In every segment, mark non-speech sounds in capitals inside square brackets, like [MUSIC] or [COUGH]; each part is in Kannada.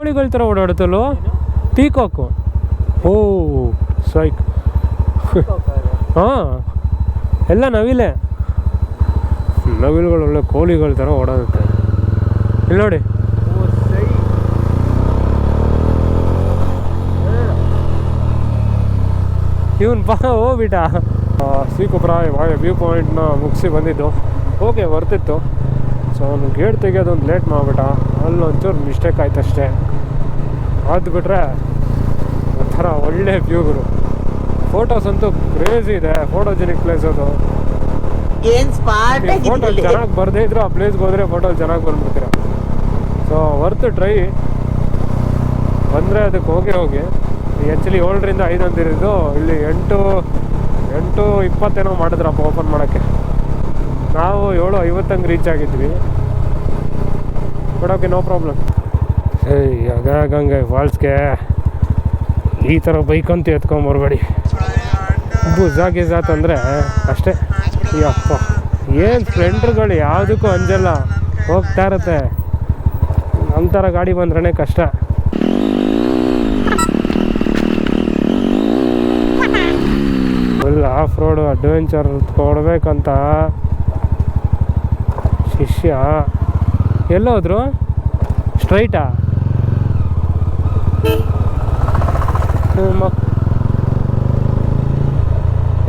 ಕೋಳಿಗಳ ಥರ ಓಡಾಡುತ್ತಲ್ಲೋ? ಪೀಕಾಕು. ಓ ಸೈಕ್. ಹಾಂ. ಎಲ್ಲ ನವಿಲೆ. ನವಿಲುಗಳು ಒಳ್ಳೆ ಕೋಳಿಗಳ ಥರ ಓಡಾಡುತ್ತೆ. ಇಲ್ಲಿ ನೋಡಿ. ಇವನ್ ಬಾ ಹೋಗ್ಬಿಟ್ಟ. ಸೀಕುಪ್ರಾಯ ಬಾಯ ವ್ಯೂ ಪಾಯಿಂಟ್ನ ಮುಗಿಸಿ ಬಂದಿದ್ದು. ಓಕೆ ಬರ್ತಿತ್ತು ಸೊ ಅವ್ನು ಗೇಟ್ ತೆಗಿಯೋದೊಂದು ಲೇಟ್ ಮಾಡಿಬಿಟ್ಟ. ಅಲ್ಲೊಂಚೂರು ಮಿಸ್ಟೇಕ್ ಆಯ್ತು ಅಷ್ಟೇ ಅದು ಬಿಟ್ಟರೆ ಒಂಥರ ಒಳ್ಳೆ ವ್ಯೂಗಳು ಫೋಟೋಸ್ ಅಂತೂ ಕ್ರೇಜಿ ಇದೆ ಫೋಟೋಜೆನಿಕ್ ಪ್ಲೇಸ್ ಅದು. ಫೋಟೋ ಚೆನ್ನಾಗಿ ಬರದೇ ಇದ್ರು ಆ ಪ್ಲೇಸ್ಗೆ ಹೋದ್ರೆ ಫೋಟೋ ಚೆನ್ನಾಗಿ ಬಂದ್ಬಿಡ್ತೀರ. ಸೊ ವರ್ತ್ ಟ್ರೈ ಬಂದರೆ ಅದಕ್ಕೆ ಹೋಗಿ ಹೋಗಿ. ಆ್ಯಕ್ಚುಲಿ ಏಳರಿಂದ ಐದು ಅಂತಿರೋದು. ಇಲ್ಲಿ ಎಂಟು ಎಂಟು ಇಪ್ಪತ್ತೇನೋ ಮಾಡಿದ್ರಪ್ಪ ಓಪನ್ ಮಾಡೋಕ್ಕೆ. ನಾವು ಏಳು ಐವತ್ತಂಗೆ ರೀಚ್ ಆಗಿದ್ವಿ. ಬಟ್ ಓಕೆ ನೋ ಪ್ರಾಬ್ಲಮ್ ಆಗ ಗಂಗೆ ಫಾಲ್ಸ್ಗೆ ಈ ಥರ ಬೈಕ್ ಅಂತ ಎತ್ಕೊಂಬರ್ಬೇಡಿ ಬುಜಾ ಅಂದರೆ ಅಷ್ಟೇ. ಯಪ್ಪ, ಏನು ಸ್ಪ್ಲೆಂಡ್ರ್ಗಳು ಯಾವುದಕ್ಕೂ ಅಂಜಲ್ಲ. ಹೋಗ್ತಾ ಇರುತ್ತೆ. ನಮ್ಮ ಥರ ಗಾಡಿ ಬಂದ್ರೇ ಕಷ್ಟ. ಫುಲ್ ಆಫ್ ರೋಡ್ ಅಡ್ವೆಂಚರ್ ಕೊಡ್ಬೇಕಂತ. ಶಿಷ್ಯ. ಎಲ್ಲೋದ್ರು? ಸ್ಟ್ರೈಟಾ? ಮಕ್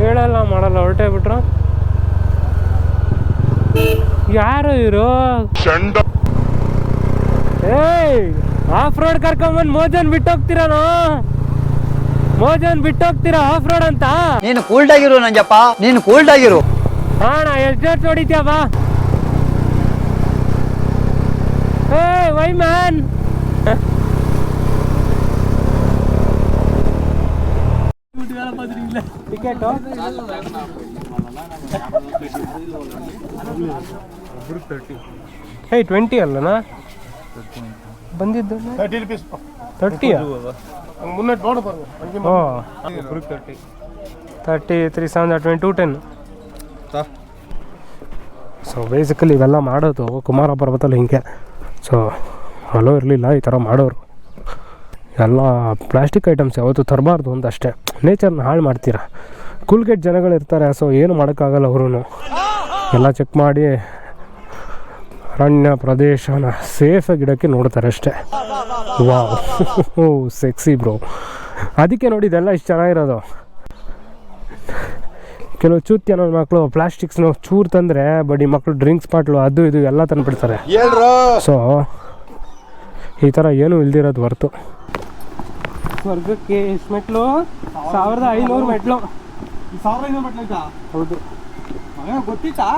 ಹೇಳಲ್ಲ ಮಾಡಲ್ಲ ಹೊರಟೇ ಬಿಟ್ರು. ಯಾರು ಇವರು? ಏಯ್ ಆಫ್ ರೋಡ್ ಕರ್ಕೊಂಬಂದ್ ಮೋಜನ್ ಬಿಟ್ಟೋಗ್ತೀರನೋ ಮೋಜನ್ ಬಿಟ್ಟೋಗ್ತೀರಾ ಆಫ್ ರೋಡ್ ಅಂತ? ನೀನು ಕೂಲ್ಡ್ ಆಗಿರು ನಂಜಪ್ಪ ನೀನು ಕೂಲ್ಡ್ ಆಗಿರು. ಹಾಣ ಎಷ್ಟು ಬಾ. ಏ ವೈ ಮ್ಯಾನ್ ಟಿಕೆಟು ಏಯ್ ಟ್ವೆಂಟಿ ಅಲ್ಲನಾ? ಬಂದಿದ್ದು ತರ್ಟಿ ರುಪೀಸ್ ತರ್ಟಿಯಾ ಮುನ್ನೆ ನೋಡು ಓ. Thirty thirty three seven twenty two ten so basically ಇವೆಲ್ಲ ಮಾಡೋದು ಕುಮಾರ ಪರ್ವತಲ್ಲಿ ಹಿಂಗೆ. ಸೊ ಹಲೋ ಇರಲಿಲ್ಲ ಈ ಥರ ಮಾಡೋರು. ಎಲ್ಲ ಪ್ಲಾಸ್ಟಿಕ್ ಐಟಮ್ಸ್ ಯಾವತ್ತು ತರಬಾರ್ದು ಒಂದಷ್ಟೇ. ಅಷ್ಟೇ ನೇಚರ್ನ ಹಾಳು ಮಾಡ್ತೀರಾ? ಕೂಲ್ಗೇಟ್ ಜನಗಳು ಇರ್ತಾರೆ ಸೊ ಏನು ಮಾಡೋಕ್ಕಾಗಲ್ಲ ಅವರು ಎಲ್ಲ ಚೆಕ್ ಮಾಡಿ ಅರಣ್ಯ ಪ್ರದೇಶನ ಸೇಫ್ ಗಿಡಕ್ಕೆ ನೋಡ್ತಾರೆ ಅಷ್ಟೇ. ವಾವ್. ಓ ಸೆಕ್ಸಿ ಬ್ರೋ ಅದಕ್ಕೆ ನೋಡಿ ಇದೆಲ್ಲ ಇಷ್ಟು ಚೆನ್ನಾಗಿರೋದು. ಕೆಲವು ಚೂತಿ ಅನ್ನೋ ಮಕ್ಕಳು ಪ್ಲಾಸ್ಟಿಕ್ಸ್ನ ಚೂರು ತಂದರೆ ಬಡಿ ಮಕ್ಕಳು ಡ್ರಿಂಕ್ಸ್ ಬಾಟ್ಲು ಅದು ಇದು ಎಲ್ಲ ತಂದುಬಿಡ್ತಾರೆ. ಸೊ ಈ ಥರ ಏನೂ ಇಲ್ದಿರೋದು ಹೊರ್ತು. ಸ್ವರ್ಗಕ್ಕೆ ಎಷ್ಟು ಮೆಟ್ಲು? ಸಾವಿರದ ಐನೂರು ಮೆಟ್ಲು. ಸಾವಿರ ಐನೂರು ಮಟ್ಲೈತಾ ಹೌದು. ಗೊತ್ತಿತ್ತಾ?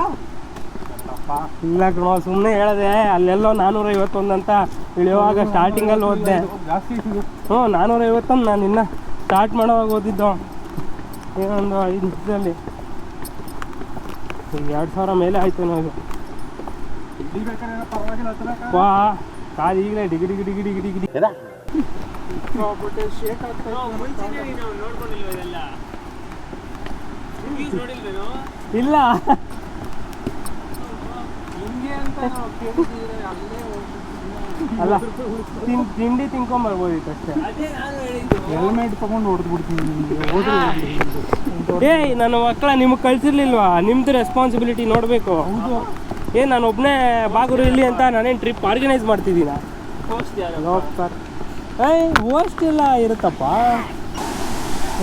ಇಲ್ಲ ಕಣೋ ಸುಮ್ಮನೆ ಹೇಳಿದೆ ಅಲ್ಲೆಲ್ಲೋ ನಾನೂರ ಐವತ್ತೊಂದು ಅಂತ ಇಳಿಯುವಾಗ ಸ್ಟಾರ್ಟಿಂಗಲ್ಲಿ ಓದಿದೆ. ಹ್ಞೂ ನಾನೂರ ಐವತ್ತೊಂದು ನಾನು ಇನ್ನ ಸ್ಟಾರ್ಟ್ ಮಾಡೋವಾಗ ಓದಿದ್ದು. ಏನೊಂದು ಐದು ನಿಮಿಷದಲ್ಲಿ ಈಗ ಎರಡು ಸಾವಿರ ಮೇಲೆ ಆಯ್ತು ನಾವು ವಾ ಕಾಲು ಈಗಲೇ ಡಿಗಿ ಡಿಗಿ ಡಿಗಿ ಡಿಗಿ ಡಿಗಿ ಇಲ್ಲ. ಅಲ್ಲ ತಿಂಡಿ ತಿಂಡಿ ತಿನ್ಕೊಂಬರ್ಬೋದಿತ್ತು ಅಷ್ಟೇ. ಹೆಲ್ಮೆಟ್ ತಗೊಂಡು ಹೊಡೆದು ಬಿಡ್ತೀನಿ ಏ ಏಯ್ ನನ್ನ ಮಕ್ಕಳ ನಿಮಗೆ ಕಳ್ಸಿರ್ಲಿಲ್ವಾ? ನಿಮ್ದು ರೆಸ್ಪಾನ್ಸಿಬಿಲಿಟಿ ನೋಡಬೇಕು. ಏ ನಾನು ಒಬ್ಬನೇ ಬಾಗುರು ಇಲ್ಲಿ ಅಂತ ನಾನೇನು ಟ್ರಿಪ್ ಆರ್ಗನೈಸ್ ಮಾಡ್ತಿದ್ದೀನ? ಸರ್ ಏಯ್ ಓಸ್ಟ್ ಇಲ್ಲ ಇರುತ್ತಪ್ಪ.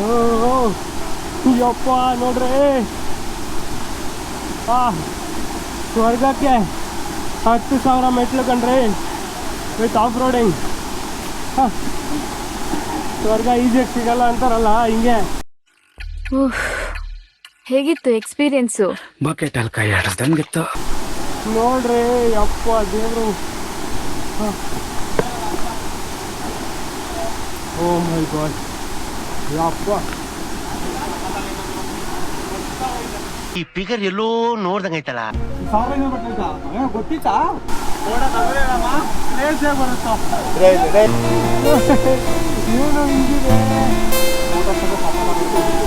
ಓ ಯಪ್ಪ ನೋಡ್ರಿ. ಆ ಸ್ವರ್ಗಕ್ಕೆ ಹತ್ತು ಸಾವಿರ ಮೆಟ್ಲು ಕಣ್ರಿ. ವಿತ್ ಆಫ್ ರೋಡಿಂಗ್ ಸ್ವರ್ಗ ಈಜಿಯಾಗಿ ಸಿಗಲ್ಲ ಅಂತಾರಲ್ಲ ಹಿಂಗೆ. ಉಫ್. ಹೇಗಿತ್ತು ಎಕ್ಸ್ಪೀರಿಯನ್ಸು ಬಕೆಟ್ ಅಲ್ಲಿ ಕೈ ಆಡಿಸ್ದಂಗಿತ್ತು ನೋಡ್ರಿ ಅಪ್ಪ ದೇವರು. ಓ my god. ಯಪ್ಪ ಈ ಫಿಗರ್ ಎಲ್ಲೋ ಸಾವಿರ ಮಟ್ಲೈತಾ ಗೊತ್ತಿತ್ತಾ? ಏನು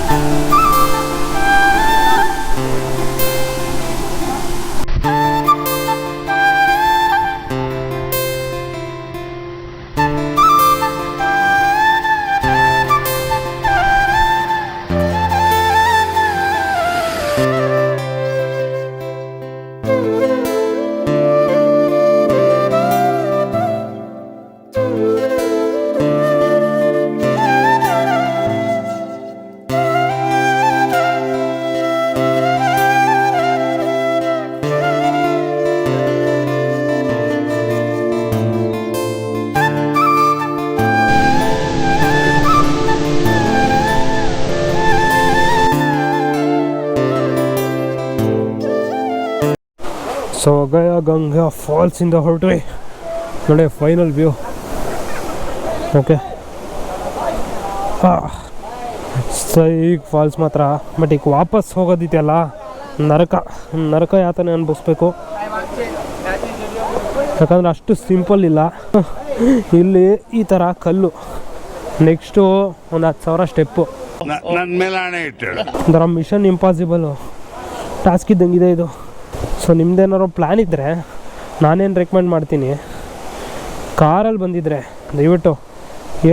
[LAUGHS] ಸೊ ಗಯ ಗಂಗಾ ಫಾಲ್ಸಿಂದ ಹೊರಟ್ರಿ ನೋಡಿ ಫೈನಲ್ ವ್ಯೂ ಓಕೆ ಈಗ ಫಾಲ್ಸ್ ಮಾತ್ರ. ಬಟ್ ಈಗ ವಾಪಸ್ ಹೋಗೋದಿದೆಯಲ್ಲ? ನರಕ ನರಕ ಯಾತನೆ ಅನ್ಭವಿಸ್ಬೇಕು. ಯಾಕಂದ್ರೆ ಅಷ್ಟು ಸಿಂಪಲ್ ಇಲ್ಲ. ಇಲ್ಲಿ ಈ ಥರ ಕಲ್ಲು. ನೆಕ್ಸ್ಟು ಒಂದು ಹತ್ತು ಸಾವಿರ ಸ್ಟೆಪ್ಪು ಒಂಥರ ಮಿಷನ್ ಇಂಪಾಸಿಬಲ್ ಟಾಸ್ಕ್ ಇದ್ದಂಗಿದೆ ಇದು. ಸೊ ನಿಮ್ದೇನಾರು ಪ್ಲ್ಯಾನ್ ಇದ್ದರೆ ನಾನೇನು ರೆಕಮೆಂಡ್ ಮಾಡ್ತೀನಿ? ಕಾರಲ್ಲಿ ಬಂದಿದ್ದರೆ ದಯವಿಟ್ಟು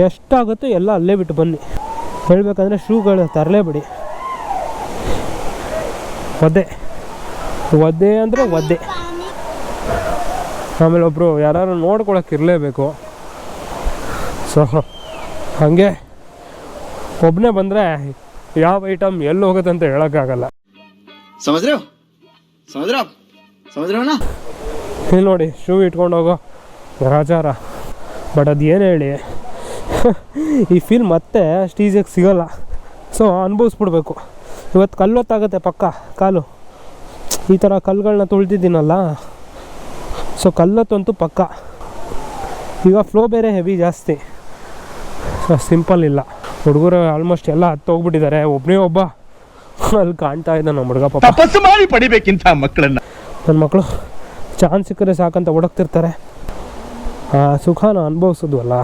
ಎಷ್ಟಾಗುತ್ತೋ ಎಲ್ಲ ಅಲ್ಲೇ ಬಿಟ್ಟು ಬನ್ನಿ. ಹೇಳಬೇಕಂದ್ರೆ ಶೂಗಳು ತರಲೇಬೇಡಿ ಒದ್ದೆ. ಒದ್ದೆ ಅಂದರೆ ಒದ್ದೆ. ಆಮೇಲೆ ಒಬ್ಬರು ಯಾರು ನೋಡ್ಕೊಳಕ್ಕೆ ಇರಲೇಬೇಕು. ಸೊ ಹಾಗೆ. ಒಬ್ಬನೇ ಬಂದರೆ ಯಾವ ಐಟಮ್ ಎಲ್ಲಿ ಹೋಗುತ್ತೆ ಅಂತ ಹೇಳೋಕ್ಕಾಗಲ್ಲ. ಸಮುದ್ರ ಸಮುದ್ರವನ ಇಲ್ಲಿ ನೋಡಿ, ಶೂ ಇಟ್ಕೊಂಡು ಹೋಗೋ ರಾಜಾರ. ಬಟ್ ಅದು ಏನು ಹೇಳಿ? ಈ ಫೀಲ್ ಮತ್ತೆ ಸ್ಟೀಜಿಗೆ ಸಿಗೋಲ್ಲ. ಸೊ ಅನುಭವಿಸ್ಬಿಡ್ಬೇಕು. ಇವತ್ತು ಕಲ್ಲೊತ್ತಾಗುತ್ತೆ ಪಕ್ಕ, ಕಾಲು. ಈ ಥರ ಕಲ್ಲುಗಳನ್ನ ತುಳಿದಿದ್ದೀನಲ್ಲ. ಸೊ ಕಲ್ಲೊತ್ತಂತೂ ಪಕ್ಕ. ಈಗ ಫ್ಲೋ ಬೇರೆ ಹೆವಿ ಜಾಸ್ತಿ. ಸೊ ಸಿಂಪಲ್ ಇಲ್ಲ. ಹುಡುಗರು ಆಲ್ಮೋಸ್ಟ್ ಎಲ್ಲ ಹತ್ತೋಗ್ಬಿಟ್ಟಿದ್ದಾರೆ ಒಬ್ಬನೇ ಒಬ್ಬ ಅಲ್ಲಿ ಕಾಣ್ತಾ ಇದ್ದ ನಮ್ಮ ಹುಡುಗ ಪಾಪ. ತಪಸ್ಸು ಮಾಡಿ ಪಡಿಬೇಕಿಂತ ಮಕ್ಕಳನ್ನ. ನನ್ನ ಮಕ್ಕಳು ಚಾನ್ಸ್ ಸಿಕ್ಕರೆ ಸಾಕಂತ ಹುಡುಕ್ತಿರ್ತಾರೆ ಆ ಸುಖನ ಅನುಭವಿಸೋದ್ವಲ್ಲ.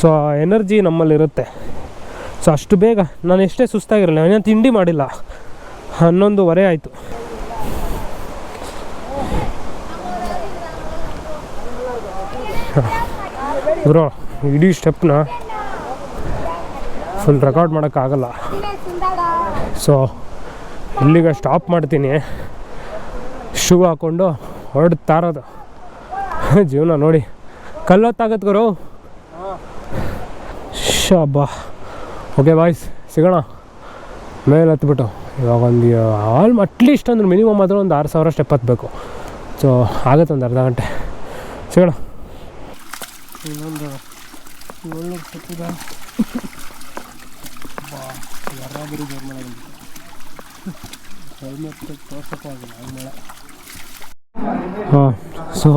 ಸೊ ಎನರ್ಜಿ ನಮ್ಮಲ್ಲಿರುತ್ತೆ. ಸೊ ಅಷ್ಟು ಬೇಗ ನಾನು ಎಷ್ಟೇ ಸುಸ್ತಾಗಿರಲಿಲ್ಲ ನಾನು ತಿಂಡಿ ಮಾಡಿಲ್ಲ. ಹನ್ನೊಂದುವರೆ ಆಯಿತು. ಬ್ರೋ ಇಡೀ ಸ್ಟೆಪ್ನ ಫುಲ್ ರೆಕಾರ್ಡ್ ಮಾಡೋಕ್ಕಾಗಲ್ಲ. ಸೊ ಇಲ್ಲಿಗೆ ಸ್ಟಾಪ್ ಮಾಡ್ತೀನಿ. ಶೂ ಹಾಕ್ಕೊಂಡು ಹೊರಡು ಇರೋದು. ಜೀವನ ನೋಡಿ. ಕಲ್ಲೊತ್ತಾಗತ್ತೆ ಗುರು. ಶಬ್ಬಾ. ಓಕೆ ಬಾಯ್ಸ್ ಸಿಗೋಣ. ಮೇಲೆ ಹತ್ಬಿಟ್ಟು. ಇವಾಗ ಒಂದು ಆಲ್ ಅಟ್ಲೀಸ್ಟ್ ಅಂದ್ರೆ ಮಿನಿಮಮ್ ಆದರೂ ಒಂದು ಆರು ಸಾವಿರ ಸ್ಟೆಪ್ ಹತ್ತಬೇಕು ಸೊ ಆಗುತ್ತೆ ಒಂದು ಅರ್ಧ ಗಂಟೆ. ಸಿಗೋಣ. ಇನ್ನೊಂದು ಇದೆ ಬಂದಿತ್ತು ತೋರ್ಸೋಕ್ಕಾಗಿಲ್ಲ ಮಳೆ. ಹಾಂ ಸೊ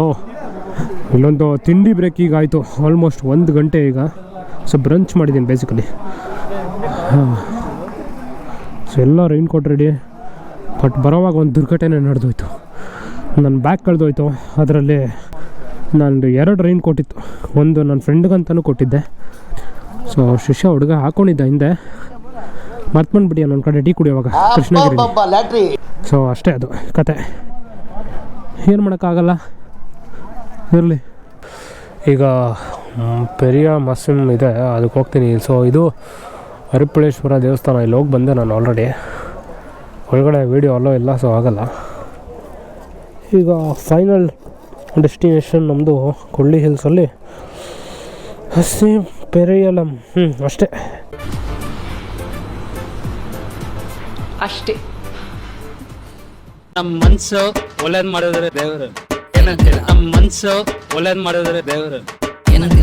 ಇಲ್ಲೊಂದು ತಿಂಡಿ ಬ್ರೇಕ್ ಈಗ ಆಯಿತು ಆಲ್ಮೋಸ್ಟ್ ಒಂದು ಗಂಟೆ ಈಗ. ಸೊ ಬ್ರಂಚ್ ಮಾಡಿದ್ದೀನಿ ಬೇಸಿಕಲಿ ಹಾಂ. ಸೊ ಎಲ್ಲ ರೈನ್ ಕೋಟ್ ರೆಡಿ ಬಟ್ ಬರೋವಾಗ ಒಂದು ದುರ್ಘಟನೆ ನಡೆದೋಯ್ತು. ನನ್ನ ಬ್ಯಾಗ್ ಕಳೆದೋಯ್ತು. ಅದರಲ್ಲಿ ನಂದು ಎರಡು ರೈನ್ ಕೋಟ್ ಇತ್ತು. ಒಂದು ನನ್ನ ಫ್ರೆಂಡ್ಗಂತಲೂ ಕೊಟ್ಟಿದ್ದೆ. ಸೊ ಶಿಷ್ಯ ಹುಡುಗ ಹಾಕ್ಕೊಂಡಿದ್ದೆ ಹಿಂದೆ. ಮರ್ತ್ಬಂದ್ಬಿಡಿ ನನ್ನ ಕಡೆ ಟೀ ಕುಡಿಯುವಾಗ ಕೃಷ್ಣಗಿರಿ. ಲ್ಯಾಟ್ರಿ. ಸೊ ಅಷ್ಟೇ ಅದು ಕತೆ. ಏನು ಮಾಡೋಕ್ಕಾಗಲ್ಲ? ಇರಲಿ. ಈಗ ಪೆರಿಯ ಮಸ್ಸಿಮ್ ಇದೆ ಅದಕ್ಕೆ ಹೋಗ್ತೀನಿ. ಸೊ ಇದು ಹರಿಪಳೇಶ್ವರ ದೇವಸ್ಥಾನ. ಇಲ್ಲಿ ಹೋಗಿ ಬಂದೆ ನಾನು ಆಲ್ರೆಡಿ ಒಳಗಡೆ ವೀಡಿಯೋ ಅಲ್ಲೋ ಇಲ್ಲ ಸೊ ಆಗಲ್ಲ. ಈಗ ಫೈನಲ್ ಡೆಸ್ಟಿನೇಷನ್ ನಮ್ಮದು ಕೊಳ್ಳಿ ಹಿಲ್ಸಲ್ಲಿ ಹಸಿ ಪೆರಿಯಲಂ. ಹ್ಞೂ ಅಷ್ಟೇ. ಅಷ್ಟೇ. ನಮ್ಮ ಮನ್ಸು ಒಳ್ಳೇದ್ ಮಾಡಿದ್ರೆ ದೇವರು. ಏನಂತೀರ? ನಮ್ಮ ಮನ್ಸು ಒಳ್ಳೇದ್ ಮಾಡಿದ್ರೆ ದೇವರು. ಏನಂತೀರ?